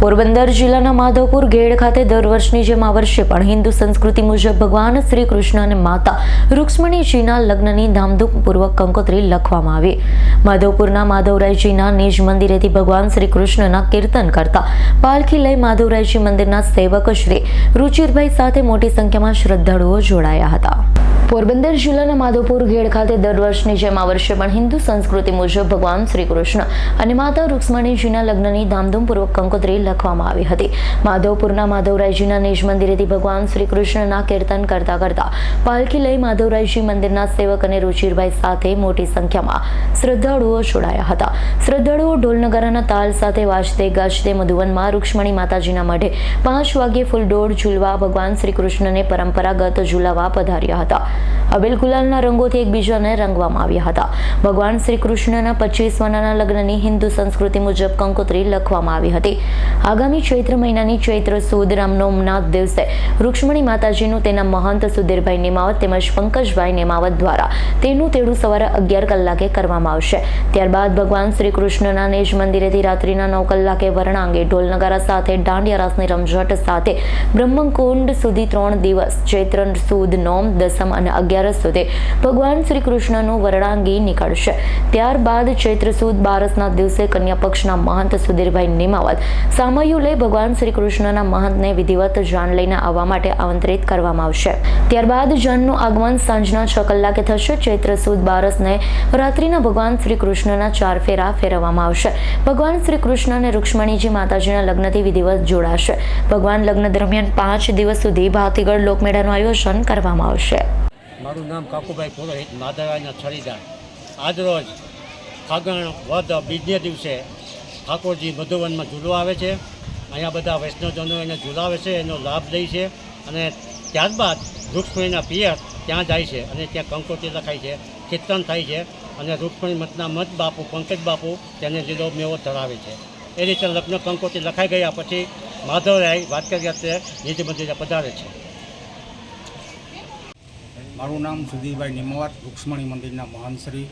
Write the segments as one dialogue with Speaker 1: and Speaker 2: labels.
Speaker 1: પોરબંદર જિલ્લાના માધવપુર ગેડ ખાતે દર વર્ષની જેમ આ વર્ષે પણ હિન્દુ સંસ્કૃતિ મુજબ ભગવાન શ્રી કૃષ્ણ અને માતા રૂક્ષ્મણીજીના લગ્નની ધામધૂમપૂર્વક કંકોત્રી લખવામાં આવી. માધવપુરના માધવરાયજીના નિજ મંદિરેથી ભગવાન શ્રી કૃષ્ણના કીર્તન કરતા પાલખી લઈ માધવરાયજી મંદિરના સેવક શ્રી રુચિરભાઈ સાથે મોટી સંખ્યામાં શ્રદ્ધાળુઓ જોડાયા હતા. પોરબંદર જિલ્લાના માધવપુર ઘેડ ખાતે દર વર્ષની જેમ આ વર્ષે પણ હિન્દુ સંસ્કૃતિ મુજબ ભગવાન શ્રી કૃષ્ણ અને માતા રૂક્ષ્મણીજીના લગ્નની ધામધૂમપૂર્વક કંકોત્રી લખવામાં આવી હતી. માધવપુરના માધવરાયજીના નિજ મંદિરેથી ભગવાન શ્રી કૃષ્ણના કીર્તન કરતા કરતા પાલખી લઈ માધવરાયજી મંદિરના સેવક અને રુચિરભાઈ સાથે મોટી સંખ્યામાં શ્રદ્ધાળુઓ જોડાયા હતા. શ્રદ્ધાળુઓ ઢોલનગારાના તાલ સાથે વાજતે ગાજતે મધુવનમાં રૂક્ષ્મણી માતાજીના મઢે પાંચ વાગ્યે ફૂલડોળ ઝૂલવા ભગવાન શ્રી કૃષ્ણને પરંપરાગત ઝૂલાવા પધાર્યા હતા. અબેલ ગુલાલના રંગોથી એકબીજાને રંગવામાં આવ્યા હતા. ભગવાન શ્રી કૃષ્ણના પચીસ વનાના લગ્નની હિન્દુ સંસ્કૃતિ મુજબ કંકોત્રી લખવામાં આવી હતી. આગામી ચૈત્ર મહિનાની ચૈત્ર સુદ રામનવમના દિવસે રૂક્ષ્મણી માતાજીનું તેના મહંત સુધીરભાઈ નેમાવત તેમજ પંકજભાઈ નેમાવત દ્વારા તેનું તેડું સવારે અગિયાર કલાકે કરવામાં આવશે. ત્યારબાદ ભગવાન શ્રી કૃષ્ણના નેજ મંદિરેથી રાત્રિના નવ કલાકે વર્ણાંગે ઢોલ નગારા સાથે, દાંડિયા રાસની રમઝટ સાથે બ્રહ્મકુંડ સુધી ત્રણ દિવસ ચૈત્ર સુદ નોમ દસમ અને અગિયારસ સુધી ભગવાન શ્રી કૃષ્ણનું વરણાંગી નીકળશે. ત્યારબાદ ચૈત્ર સુદ બારસના દિવસે કન્યા પક્ષના મહંત સુધીરભાઈ નિમાવત સામયું ભગવાન શ્રી કૃષ્ણના મહંતને વિધિવત જાન લઈને આવવા માટે આમંત્રિત કરવામાં આવશે. ત્યારબાદ જાનનું આગમન સાંજના છ કલાકે થશે. ચૈત્ર સુદ બારસને રાત્રિના ભગવાન શ્રી કૃષ્ણના ચાર ફેરા ફેરવવામાં આવશે. ભગવાન શ્રી કૃષ્ણ અને રૂક્ષ્મણીજી માતાજીના લગ્નથી વિધિવત જોડાશે. ભગવાન લગ્ન દરમિયાન પાંચ દિવસ સુધી ભાતીગઢ લોકમેળાનું આયોજન કરવામાં આવશે.
Speaker 2: મારું નામ કાકુભાઈ પુરોહિત માધવરાયના છરીદાર. આજરોજ ફાગણ વધ બીજને દિવસે ઠાકોરજી મધુવનમાં ઝૂલો આવે છે. અહીંયા બધા વૈષ્ણવજનો એને ઝૂલાવે છે, એનો લાભ લે છે અને ત્યારબાદ રૂક્ષ્મણીના પિયર ત્યાં જાય છે અને ત્યાં કંકોત્રી લખાય છે, કીર્તન થાય છે અને રૂક્ષ્મણી મતના મત બાપુ, પંકજ બાપુ તેને લીલો મેવો ધરાવે છે. એ રીતે લગ્ન, કંકોત્રી લખાઈ ગયા પછી માધવરાય વાત કરી તે નિજ મંદિરે પધારે છે.
Speaker 3: મારું નામ સુધીરભાઈ નિમવાત, રૂક્ષ્મણી મંદિરના મહાનશ્રી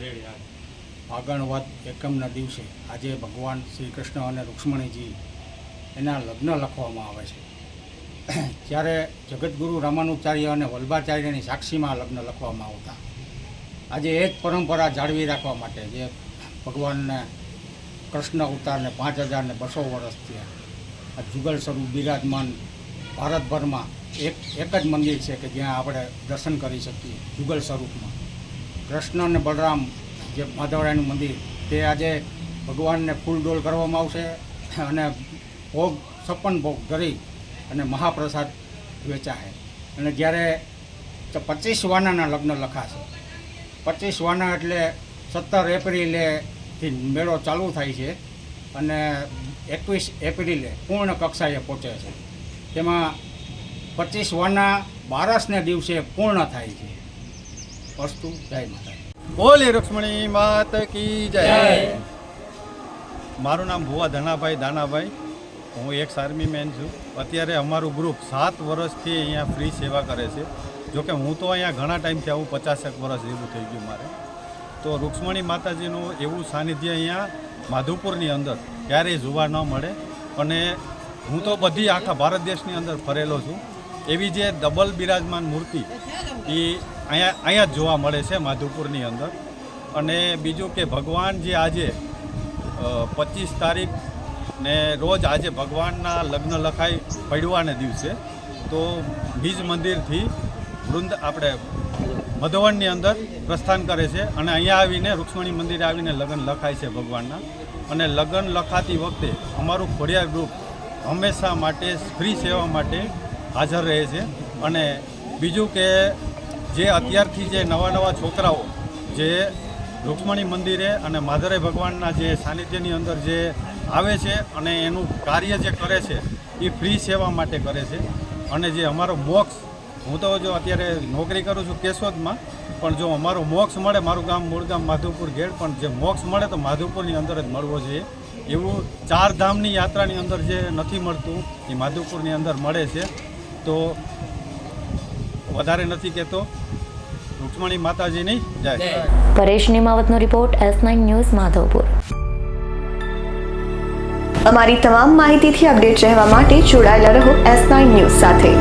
Speaker 3: ફાગણ વદ એકમના દિવસે આજે ભગવાન શ્રી કૃષ્ણ અને રૂક્ષ્મણીજી એના લગ્ન લખવામાં આવે છે. ત્યારે જગતગુરુ રામાનુચાર્ય અને વલ્ભાચાર્યની સાક્ષીમાં લગ્ન લખવામાં આવતા. આજે એ જ પરંપરા જાળવી રાખવા માટે જે ભગવાનને કૃષ્ણ અવતારને પાંચ હજાર ને બસો વર્ષ થયા. આ જુગલ સ્વરૂપ બિરાજમાન ભારતભરમાં એક એક જ મંદિર છે કે જ્યાં આપણે દર્શન કરી શકીએ જુગલ સ્વરૂપમાં. કૃષ્ણ અને બલરામ જે માધવરાયનું મંદિર, તે આજે ભગવાનને ફૂલડોલ કરવામાં આવશે અને ભોગ, છપ્પન ભોગ ધરી અને મહાપ્રસાદ વેચાશે. અને જ્યારે તો પચીસ વાનાના લગ્ન લખાશે. પચીસ વાના એટલે સત્તર એપ્રિલેથી મેળો ચાલુ થાય છે અને એકવીસ એપ્રિલે પૂર્ણ કક્ષાએ પહોંચે છે. તેમાં પચીસ વાના બારસને દિવસે પૂર્ણ થાય છે. વસ્તુ જય માતા
Speaker 4: બોલી રૂક્ષ્મણી માત કી જય. મારું નામ ભુવા ધનાભાઈ દાનાભાઈ. હું એક આર્મી મેન છું. અત્યારે અમારું ગ્રુપ સાત વર્ષથી અહીંયા ફ્રી સેવા કરે છે. જોકે હું તો અહીંયા ઘણા ટાઈમથી આવું પચાસેક વર્ષ જેવું થઈ ગયું મારે. તો રૂક્ષ્મણી માતાજીનું એવું સાનિધ્ય અહીંયા માધુપુરની અંદર ક્યારેય જોવા ન મળે. અને હું તો બધી આખા ભારત દેશની અંદર ફરેલો છું. એવી જે ડબલ બિરાજમાન મૂર્તિ એ અહીંયા અહીંયા જ જોવા મળે છે માધુપુરની અંદર. અને બીજું કે ભગવાન જે આજે પચીસ તારીખ ને રોજ આજે ભગવાનના લગ્ન લખાઈ પડવાને દિવસે, તો બીજ મંદિરથી વૃંદ આપણે મધવનની અંદર પ્રસ્થાન કરે છે અને અહીંયા આવીને રૂક્ષ્મણી મંદિરે આવીને લગ્ન લખાય છે ભગવાનના. અને લગ્ન લખાતી વખતે અમારું ખોડિયાર ગ્રુપ હંમેશા માટે ફ્રી સેવા માટે હાજર રહે છે. અને બીજું કે જે અત્યારથી જે નવા નવા છોકરાઓ જે રૂક્ષ્મણી મંદિરે અને માધરે ભગવાનના જે સાનિધ્યની અંદર જે આવે છે અને એનું કાર્ય જે કરે છે, એ ફ્રી સેવા માટે કરે છે. અને જે અમારો મોક્ષ, હું તો જો અત્યારે નોકરી કરું છું કેશોદમાં, પણ જો અમારો મોક્ષ મળે, મારું ગામ મૂળ ગામ માધવપુર ગેટ, પણ જે મોક્ષ મળે તો માધવપુરની અંદર જ મળવો જોઈએ. એવું ચાર ધામની યાત્રાની અંદર જે નથી મળતું, એ માધવપુરની અંદર મળે છે. તો વધારે નથી કહેતો. રૂક્ષ્મણી માતાજીની જય.
Speaker 1: Paresh નિમાવતનો report S nine news Madhavpur.
Speaker 5: અમારી તમામ માહિતીથી અપડેટ રહેવા માટે જોડાયેલા રહો એસ નાઇન ન્યૂઝ સાથે.